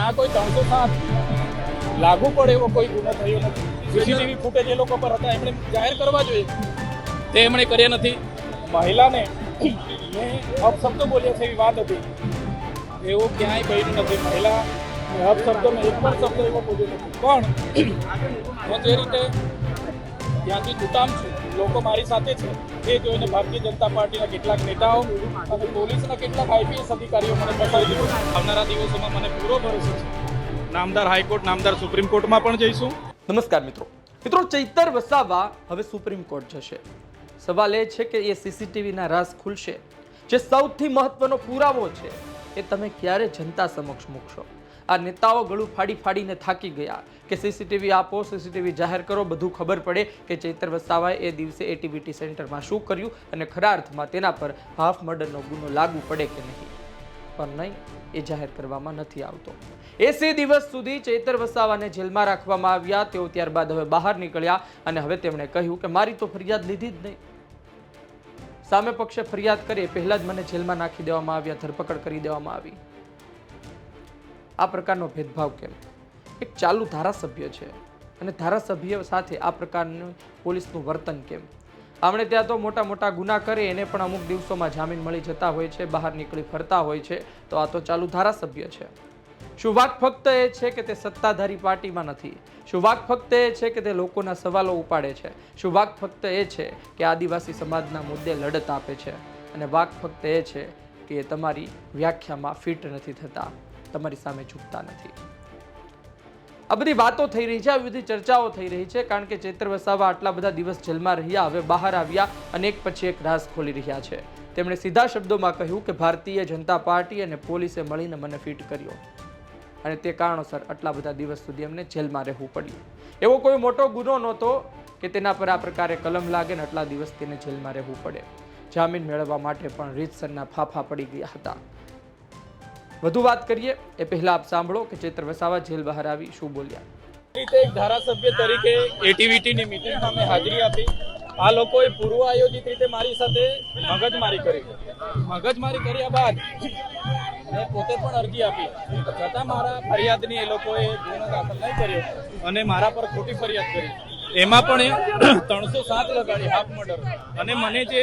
ત્યાં કોઈ ત્રણસો સાત લાગુ પડે એવો કોઈ ગુનો થયો નથી. સીસીટીવી ફૂટેજ એ લોકો પર હતા. એમણે જાહેર કરવા જોઈએ. તે એમણે કર્યા નથી. મહિલાને મેં અપશબ્દો બોલ્યા છે એવી વાત હતી. એવું ક્યાંય બન્યું નથી. મહિલા અપશબ્દો મેં એક પણ શબ્દ એવો બોલ્યો નથી. પણ હું જે રીતે ત્યાંથી દુકામ છું, લોકો મારી સાથે છે. એ જોઈને ભારતીય જનતા પાર્ટીના કેટલાક નેતાઓ અને પોલીસના કેટલાક આઈપીએસ અધિકારીઓ મને ફસાવી દીધું. આવનારા દિવસોમાં મને પૂરો ભરોસો છે. નામદાર હાઈકોર્ટ, નામદાર સુપ્રીમ કોર્ટમાં પણ જઈશું. નમસ્કાર મિત્રો. મિત્રો, ચૈતર વસાવા હવે સુપ્રીમ કોર્ટ જશે. સવાલ એ છે કે એ સીસીટીવીના રાસ ખુલશે. જે સૌથી મહત્વનો પુરાવો છે, એ તમે ક્યારે જનતા સમક્ષ મૂકશો? આ નેતાઓ ગળું ફાડી ફાડીને થાકી ગયા. કે સીસીટીવી આપો સીસીટીવી જાહેર કરો, બધું ખબર પડે કે ચૈતર વસાવાએ એ દિવસે એટીવીટી સેન્ટરમાં શું કર્યું અને ખરા અર્થમાં તેના પર હાફ મર્ડરનો ગુનો લાગુ પડે કે નહીં. પણ નહીં, એ જાહેર કરવામાં નથી આવતો. એસી દિવસ સુધી ચૈતર વસાવાને જેલમાં રાખવામાં આવ્યા. તેઓ ત્યારબાદ હવે બહાર નીકળ્યા અને હવે તેમણે કહ્યું કે મારી તો ફરિયાદ લીધી જ નહીં. સામે પક્ષે ફરિયાદ કરી પહેલાં જ મને જેલમાં નાખી દેવામાં આવ્યા, ધરપકડ કરી દેવામાં આવી. આ પ્રકારનો ભેદભાવ કેમ? એક ચાલુ ધારાસભ્ય છે અને ધારાસભ્ય સાથે આ પ્રકારનું પોલીસનું વર્તન કેમ? આમણે ત્યાં તો મોટા મોટા ગુના કરે, એને પણ અમુક દિવસોમાં જામીન મળી જતા હોય છે, બહાર નીકળી ફરતા હોય છે, તો આ તો ચાલુ ધારાસભ્ય છે. શું વાત ફક્ત એ છે કે તે સત્તાધારી પાર્ટીમાં નથી? શું વાત ફક્ત એ છે કે તે લોકોના સવાલો ઉપાડે છે? શું વાત ફક્ત એ છે કે આદિવાસી સમાજના મુદ્દે લડત આપે છે? અને વાક ફક્ત એ છે કે તમારી વ્યાખ્યામાં ફિટ નથી થતા. તમારી સામે ઝૂકતા નથી. આ બધી વાતો થઈ રહી છે આ બધી ચર્ચાઓ થઈ રહી છે, કારણ કે ચેતર વસાવા આટલા બધા દિવસ જેલમાં રહ્યા, હવે બહાર આવ્યા અને એક પછી એક રાસ ખોલી રહ્યા છે. તેમણે સીધા શબ્દોમાં કહ્યું કે ભારતીય જનતા પાર્ટી અને પોલીસે મળીને મને ફિટ કર્યો. અને તે કારણોસર આટલા બધા દિવસ સુધી એમને જેલમાં રહેવું પડ્યું. એવો કોઈ મોટો ગુનો નહોતો કે તેના પર આ પ્રકારે કલમ લાગે ને આટલા દિવસ તેને જેલમાં રહેવું પડે. જામીન મેળવવા માટે પણ રીતસરના ફાફા પડી ગયા હતા. વધુ વાત કરીએ. એ પહેલા આપ સાંભળો કે ચેતર વસાવા જેલ બહાર આવી શું બોલ્યા. રીતે એક ધારાસભ્ય તરીકે એટીવીટીની મિટિંગમાં મેં હાજરી આપી. આ લોકોએ પૂર્વ આયોજિત રીતે મારી સાથે મગજમારી કરી. મગજમારી કર્યા બાદ મેં પોતે પણ અરજી આપી. છતાં મારા ફરિયાદની એ લોકોએ ગુનો દાખલ નહીં કર્યો અને મારા પર ખોટી ફરિયાદ કરી. એમાં પણ એ ત્રણસો સાત લગાડી હાફ મર્ડર. અને મને જે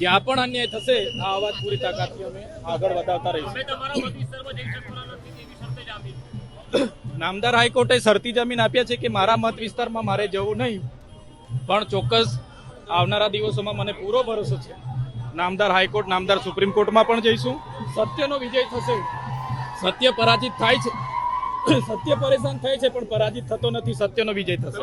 જ્યાં પણ અન્યાય થશે આ અવાજ પૂરી તાકાતથી અમે આગળ વધારતા રહીશું. નામદાર હાઈકોર્ટે શરતી જમીન આપ્યા છે કે મારા મત વિસ્તારમાં મારે જવું નહીં પણ ચોક્કસ આવનારા દિવસોમાં મને પૂરો ભરોસો છે. નામદાર હાઈકોર્ટ નામદાર સુપ્રીમ કોર્ટમાં પણ જઈશું. સત્યનો વિજય થશે. સત્ય પરાજિત થાય છે. સત્ય પરેશાન થાય છે પણ પરાજિત થતો નથી સત્યનો વિજય થશે.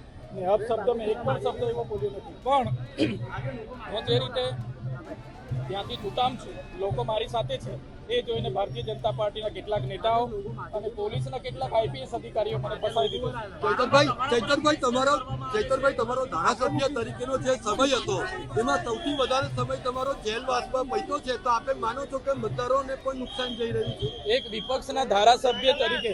ને મેં એક પણ શબ્દ એવો બોલ્યો નથી. પણ હું જે રીતે ત્યાંથી છૂટામ છું લોકો મારી સાથે છે એ જોઈને ભારતીય જનતા પાર્ટીના કેટલાક નેતાઓ અને પોલીસના કેટલાક આઈપીએસ અધિકારીઓ મને ફસાવી દીધો ચૈતરભાઈ ચૈતરભાઈ તમારો ચેતનભાઈ તમારો ધારાસભ્ય તરીકેનો જે સમય હતો એમાં સૌથી વધારે સમય તમારો જેલવાસમાં પૈસો છે. તો આપે માનો છો કે મતદારોને પણ નુકસાન જઈ રહ્યું છે? એક વિપક્ષના ધારાસભ્ય તરીકે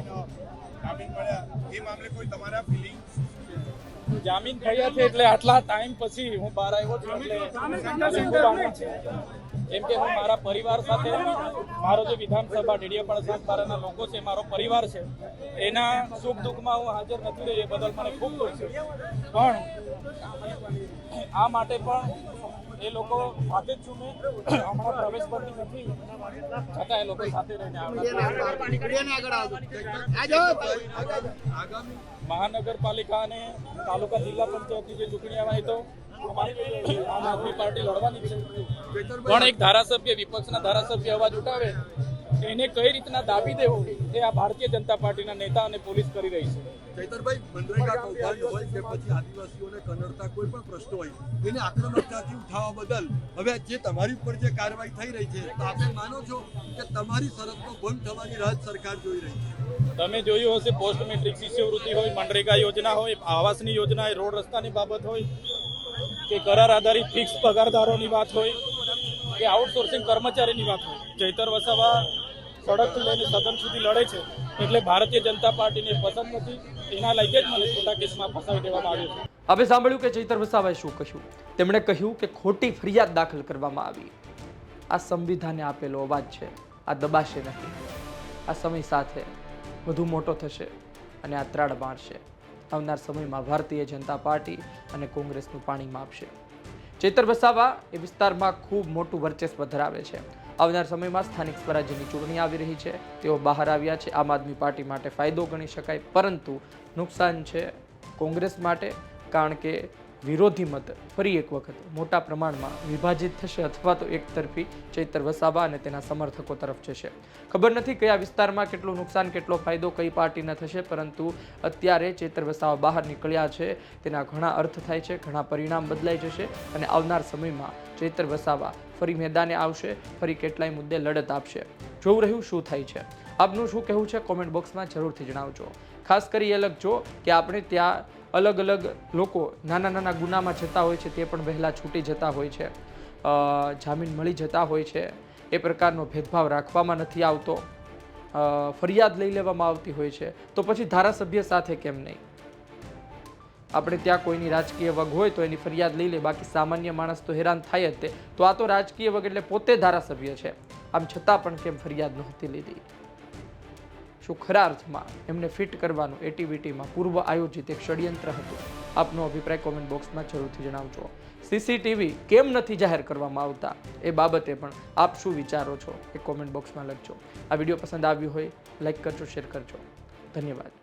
એ મામલે કોઈ તમારા ફિલિંગ જામીન થયા છે એટલે આટલા ટાઈમ પછી હું બહાર આવ્યો છું એટલે કેમ કે હું મારા પરિવાર સાથે મારો જે વિધાનસભા ડેડિયાપાડા સાતબારાના લોકો છે મારો પરિવાર છે એના સુખ દુઃખમાં હું હાજર નથી રહી એ બદલ મને ખૂબ દુઃખ છે. પણ આ માટે પણ એ લોકો સાથે જ છું મેં. હમણાં પ્રવેશ પરથી નથી. છતાં એ લોકો સાથે રહીને મહાનગરપાલિકા અને તાલુકા જિલ્લા પંચાયતની જે ચૂંટણી આવવાની તો આમ આદમી પાર્ટી લડવાની છે પણ એક ધારાસભ્ય વિપક્ષના ધારાસભ્ય અવાજ ઉઠાવે એને કઈ રીતના દાબી દેવો એ આ ભારતીય જનતા પાર્ટીના નેતા અને પોલીસ કરી રહી છે. ચૈતરભાઈ મનરેગા કૌભાંડ હોય કે પછી આદિવાસીઓને કનડતા કોઈ પણ પ્રશ્નો હોય એને આક્રમકતાથી ઉઠાવવા બદલ હવે જે તમારી ઉપર જે કાર્યવાહી થઈ રહી છે તો આપણે માનો છો કે તમારી શરતનો ભંગ થવાની રાજ સરકાર જોઈ રહી છે? તમે જોયું હશે પોસ્ટ મેટ્રિક શિષ્યવૃત્તિ હોય મનરેગા યોજના હોય આવાસની યોજના હોય રોડ રસ્તાની બાબત હોય કે કરાર આધારિત ફિક્સ પગારદારોની વાત હોય કે આઉટસોર્સિંગ કર્મચારીની વાત હોય. ચૈતર વસાવા સડકથી લઈને સદન સુધી લડે છે, એટલે ભારતીય જનતા પાર્ટીને પસંદ નથી, એના લઈને જ મને ખોટા કેસમાં ફસાવી દેવામાં આવ્યો છે. હવે સાંભળ્યું કે ચૈતર વસાવાએ શું કહ્યું? તેમણે કહ્યું કે ખોટી ફરિયાદ દાખલ કરવામાં આવી. આ સંવિધાને આપેલો અવાજ છે, આ દબાશે નહીં. આ સમય સાથે વધુ મોટો થશે અને આ ત્રાડ મારશે આવનાર સમયમાં ભારતીય જનતા પાર્ટી અને કોંગ્રેસનું પાણી માપશે. ચૈતર વસાવા એ વિસ્તારમાં ખૂબ મોટું વર્ચસ્વ ધરાવે છે. આવનાર સમયમાં સ્થાનિક સ્વરાજ્યની ચૂંટણી આવી રહી છે. તેઓ બહાર આવ્યા છે. આમ આદમી પાર્ટી માટે ફાયદો ગણી શકાય, પરંતુ નુકસાન છે કોંગ્રેસ માટે, કારણ કે વિરોધી મત ફરી એક વખત મોટા પ્રમાણમાં વિભાજિત થશે અથવા તો એક તરફી ચૈતર વસાવા અને તેના સમર્થકો તરફ જશે. ખબર નથી કયા વિસ્તારમાં કેટલું નુકસાન, કેટલો ફાયદો કઈ પાર્ટીને થશે, પરંતુ અત્યારે ચૈતર વસાવા બહાર નીકળ્યા છે. તેના ઘણા અર્થ થાય છે, ઘણા પરિણામ બદલાઈ જશે અને આવનાર સમયમાં ચૈતર વસાવા ફરી મેદાને આવશે, ફરી કેટલાય મુદ્દે લડત આપશે. જોવું રહ્યું શું થાય છે? આપનું શું કહેવું છે? કોમેન્ટ બોક્સમાં જરૂરથી જણાવજો. ખાસ કરી એ લખજો કે આપણે ત્યાં અલગ અલગ લોકો નાના નાના ગુનામાં જતા હોય છે, તે પણ વહેલા છૂટી જતા હોય છે. જામીન મળી જતા હોય છે. એ પ્રકારનો ભેદભાવ રાખવામાં નથી આવતો. ફરિયાદ લઈ લેવામાં આવતી હોય છે. તો પછી ધારાસભ્ય સાથે કેમ નહીં? આપણે ત્યાં કોઈની રાજકીય વગ હોય તો એની ફરિયાદ લઈ લે, બાકી સામાન્ય માણસ તો હેરાન થાય જ તે. તો આ તો રાજકીય વગ એટલે પોતે ધારાસભ્ય છે. આમ છતાં પણ કેમ ફરિયાદ નહોતી લીધી? શું ખરા અર્થમાં એમને ફિટ કરવાનું એટીવીટીમાં પૂર્વ આયોજિત એક ષડયંત્ર હતું. આપનો અભિપ્રાય કોમેન્ટ બોક્સમાં જરૂરથી જણાવજો. સીસીટીવી કેમ નથી જાહેર કરવામાં આવતા? એ બાબતે પણ આપ શું વિચારો છો? એ કોમેન્ટ બોક્સમાં લખજો. આ વીડિયો પસંદ આવ્યો હોય લાઈક કરજો શેર કરજો. ધન્યવાદ.